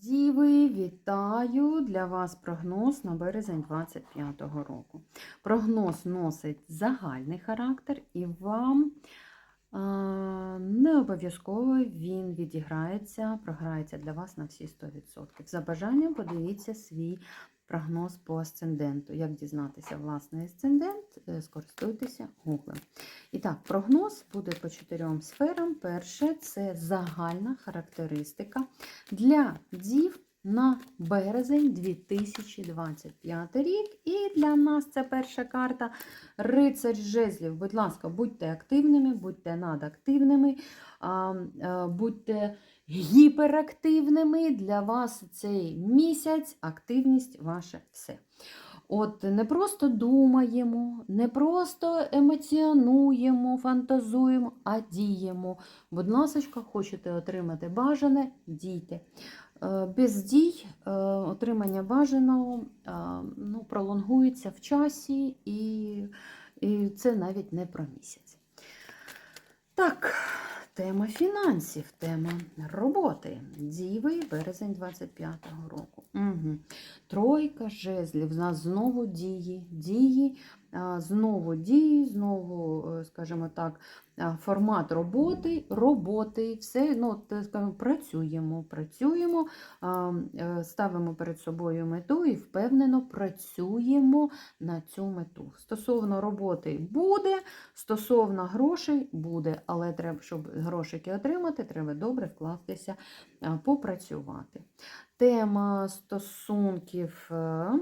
Діви, вітаю! Для вас прогноз на березень 25-го року. Прогноз носить загальний характер, і вам е, не обов'язково він відіграється, програється для вас на всі 100%. За бажанням подивіться свій прогноз по асценденту. Як дізнатися власний асцендент, Е, скористуйтеся гуглем. І так, прогноз буде по чотирьом сферам. Перше це загальна характеристика для дів на березень 2025 рік. І для нас це перша карта Рицарь жезлів. Будь ласка, будьте активними, будьте надактивними, а, будьте гіперактивними. Для вас цей місяць активність ваше все. От не просто думаємо, не просто емоціонуємо, фантазуємо, а діємо. Будь ласка, хочете отримати бажане, дійте. Е, Без дій е, отримання бажаного е, ну, пролонгується в часі, і, і це навіть не про місяць. Так, тема фінансів, тема роботи. Діви, березень 25-го року. Угу. Тройка жезлів. У нас знову дії, дії, знову дії, знову, е, скажімо так, формат роботи, роботи, все, ну, так скажемо, працюємо, працюємо, е, ставимо перед собою мету і впевнено працюємо на цю мету. Стосовно роботи буде, стосовно грошей буде, але треба, щоб грошики отримати, треба добре вкластися, попрацювати. Тема стосунків, е,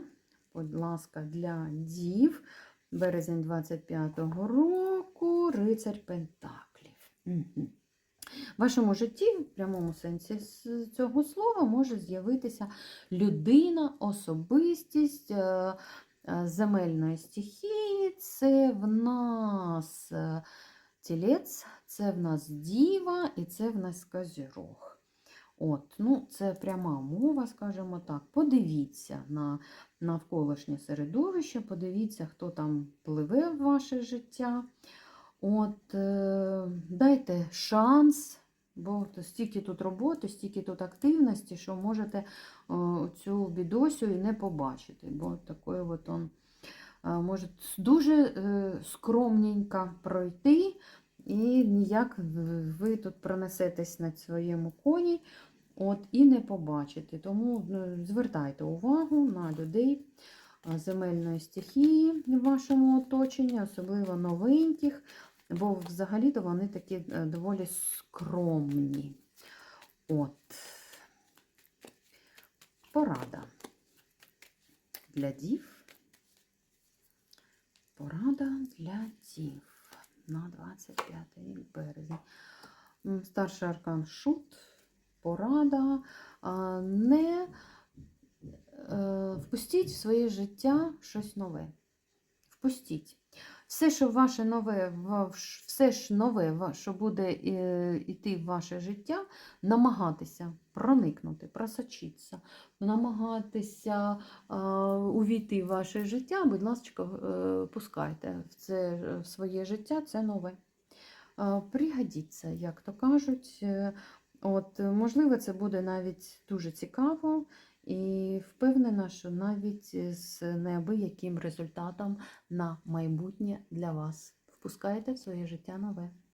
будь ласка, для дів. Березень 25-го року, рицарь Пентаклів. Угу. В вашому житті, в прямому сенсі цього слова, може з'явитися людина, особистість е, е, земельної стихії. Це в нас е, тілець, це в нас діва і це в нас козірог. От, ну, Це пряма мова, скажімо так. Подивіться на навколишнє середовище, подивіться, хто там пливе в ваше життя. От, е, Дайте шанс, бо стільки тут роботи, стільки тут активності, що можете е, цю бідосю і не побачити. Бо такою от он е, може дуже е, скромненько пройти. І ніяк ви тут пронесетесь на своєму коні, от, і не побачите. Тому ну, звертайте увагу на людей земельної стихії в вашому оточенні, особливо новеньких, бо взагалі-то вони такі е, доволі скромні. От. Порада для дів. Порада для дів на 25 березня. Старший аркан шут, порада. Не е, впустіть в своє життя щось нове. Впустіть. Все, що ваше нове, все ж нове, що буде е, йти в ваше життя, намагатися проникнути, просочитися, намагатися е, увійти в ваше життя, будь ласка, е, пускайте в це в своє життя, це нове. Е, Пригодіться, як то кажуть. Е, От, е, можливо, це буде навіть дуже цікаво і впевнена, що навіть з неабияким результатом на майбутнє для вас. Впускайте в своє життя нове.